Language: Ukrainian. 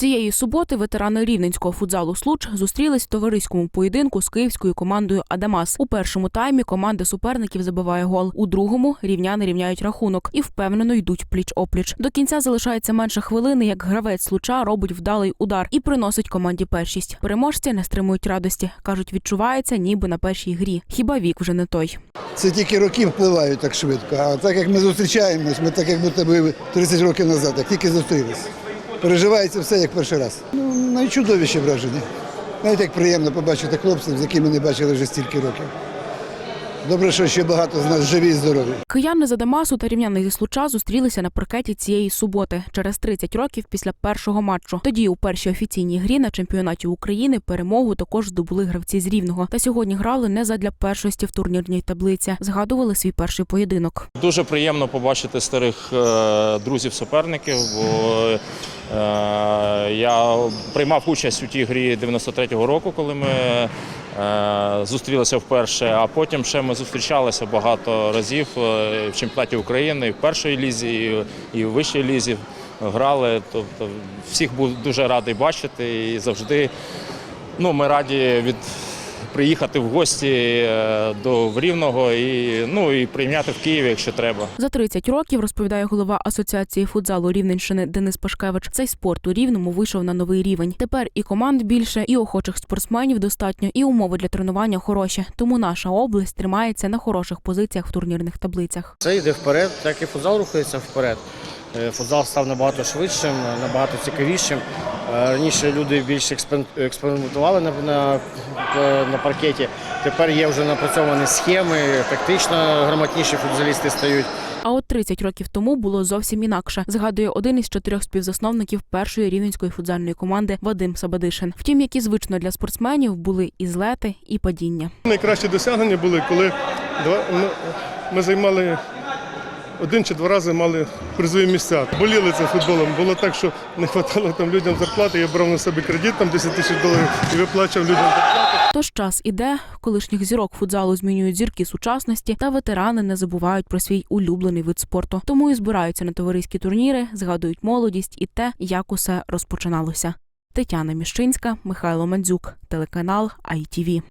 Цієї суботи ветерани рівненського футзалу Случ зустрілись в товариському поєдинку з київською командою Адамас. У першому таймі команда суперників забиває гол. У другому рівняни рівняють рахунок і впевнено йдуть пліч опліч. До кінця залишається менше хвилини, як гравець Случа робить вдалий удар і приносить команді першість. Переможці не стримують радості. кажуть, відчувається, ніби на першій грі. Хіба вік вже не той. Це тільки роки впливають так швидко. А так як ми зустрічаємось, ми так як будто би 30 років назад, як тільки зустрілись. Переживається все як перший раз. Ну, найчудовіше враження. Навіть як приємно побачити хлопців, з якими не бачили вже стільки років. Добре, що ще багато з нас живі і здорові. Кияни з Адамасу та рівняни зі Случа зустрілися на паркеті цієї суботи через 30 років після першого матчу. Тоді у першій офіційній грі на чемпіонаті України перемогу також здобули гравці з рівного. Та сьогодні грали не задля першості в турнірній таблиці. Згадували свій перший поєдинок. Дуже приємно побачити старих е, друзів-суперників, бо я приймав участь у тій грі 93-го року, коли ми е, зустрілися вперше, а потім ще ми зустрічалися багато разів е, в чемпіонаті України, і в першій лізі, і в вищій лізі грали. Тобто всіх був дуже радий бачити і завжди ну, ми раді від. Приїхати в гості е, до в Рівного і ну і прийняти в Києві, якщо треба. За 30 років розповідає голова асоціації футзалу Рівненщини Денис Пашкевич. Цей спорт у рівному вийшов на новий рівень. Тепер і команд більше, і охочих спортсменів достатньо, і умови для тренування хороші. Тому наша область тримається на хороших позиціях в турнірних таблицях. Це йде вперед, так і футзал рухається вперед. Е, Футзал став набагато швидшим, набагато цікавішим. Е, Раніше люди більше експериментували на, на, на паркеті. Тепер є вже напрацьовані схеми, тактично грамотніші футзалісти стають. А от 30 років тому було зовсім інакше. Згадує один із чотирьох співзасновників першої рівненської футзальної команди Вадим Сабадишин. Втім, які звично для спортсменів були і злети, і падіння. Найкращі досягнення були, коли ми, ми займали один чи два рази мали призові місця. Боліли це футболом. Було так, що не вистачало там людям зарплати. Я брав на себе кредит там 10 тисяч доларів і виплачував людям зарплату. Тож час іде, колишніх зірок футзалу змінюють зірки сучасності, та ветерани не забувають про свій улюблений вид спорту. Тому і збираються на товариські турніри, згадують молодість і те, як усе розпочиналося. Тетяна Міщинська, Михайло Мандзюк, телеканал ITV.